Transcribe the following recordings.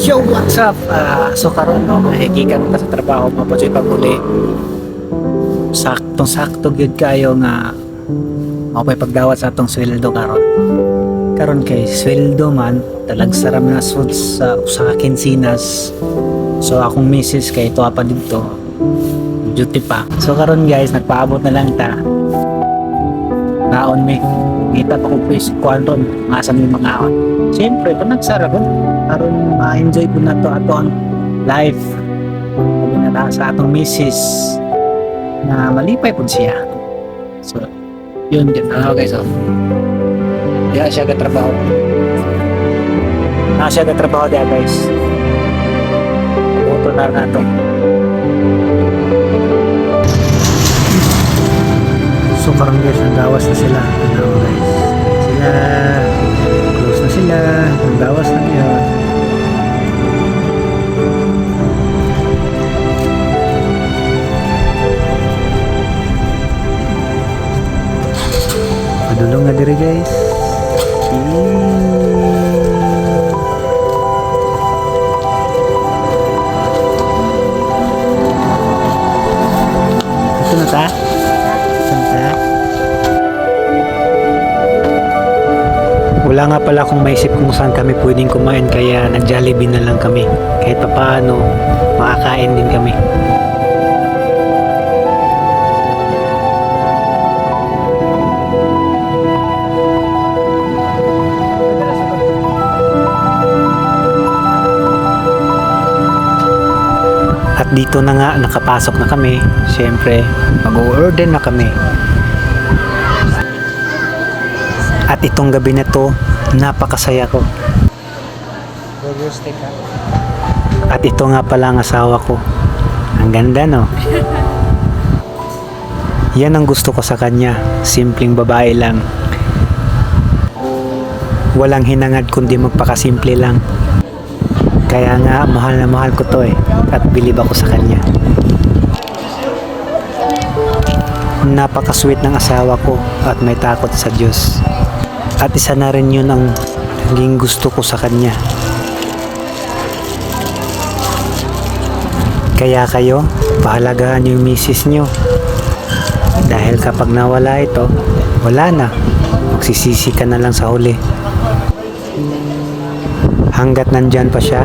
Yo, what's up? Ah, so karon no, nahigikan ta sa trabaho mo pa pag uli. Saktong sakto gyud kayo nga mao pay pagdawat sa atong sweldo karon. Karon kay sweldo man talag saram na sud sa usa ka kinsinas. So akong misis kay tuwa pa dito. Duty pa. So karon guys, nagpaabot na lang ta. Naon mi. Kita pa ko please kuan ron, nga sa mi mga on. Siyempre, kung nagsara ko, karon ma-enjoy ko na to ato ang life. Kami na sa atong misis na malipay po siya. So, yun din. Ah, okay, so. Diya siya katrabaho. Na siya katrabaho diya, guys. Auto na na to. So, parang guys, nagawas na sila. Ano, guys. Wala nga pala akong maisip kung saan kami pwedeng kumain kaya nag-Jollibee na lang kami. Kahit papaano, makakain din kami. Dito na nga nakapasok na kami. Siyempre, mag-order na kami. At itong gabi na to, napakasaya ko. At ito nga pala ang asawa ko. Ang ganda no? Yan ang gusto ko sa kanya. Simpleng babae lang. Walang hinangad kundi magpakasimple lang. Kaya nga, mahal na mahal ko to eh. At bilib ako sa kanya. Napaka-sweet ng asawa ko at may takot sa Diyos. At isa na rin yun ang naging gusto ko sa kanya. Kaya kayo, pahalagahan yung misis nyo. Dahil kapag nawala ito, wala na. Magsisisi ka na lang sa huli. Hanggat nandyan pa siya,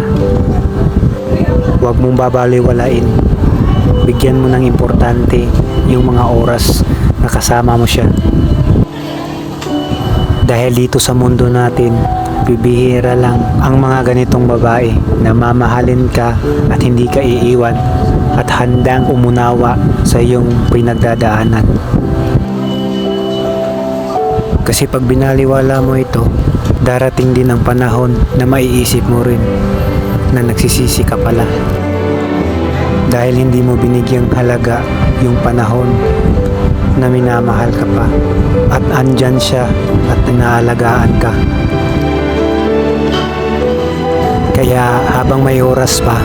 huwag mong babaliwalain. Bigyan mo ng importante yung mga oras na kasama mo siya. Dahil dito sa mundo natin, bibihira lang ang mga ganitong babae na mamahalin ka at hindi ka iiwan at handang umunawa sa iyong pinagdadaanan. Kasi pag binaliwala mo ito, darating din ang panahon na maiisip mo rin na nagsisisi ka pala. Dahil hindi mo binigyang halaga yung panahon na minamahal ka pa at andyan siya at inaalagaan ka. Kaya habang may oras pa,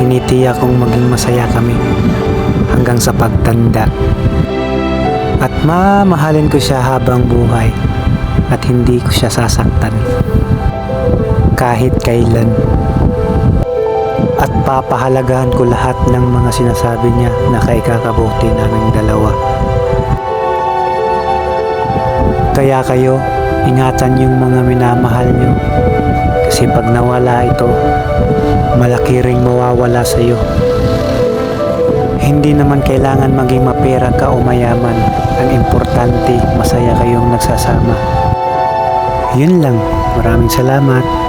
tinitiyak kong maging masaya kami hanggang sa pagtanda. At mamahalin ko siya habang buhay at hindi ko siya sasaktan kahit kailan. At papahalagahan ko lahat ng mga sinasabi niya na kaikakabuti naming dalawa. Kaya kayo, ingatan yung mga minamahal nyo. Kasi pag nawala ito, malaki ring mawawala sa iyo. Hindi naman kailangan maging mapera ka o mayaman. Ang importante, masaya kayong nagsasama. Yun lang. Maraming salamat.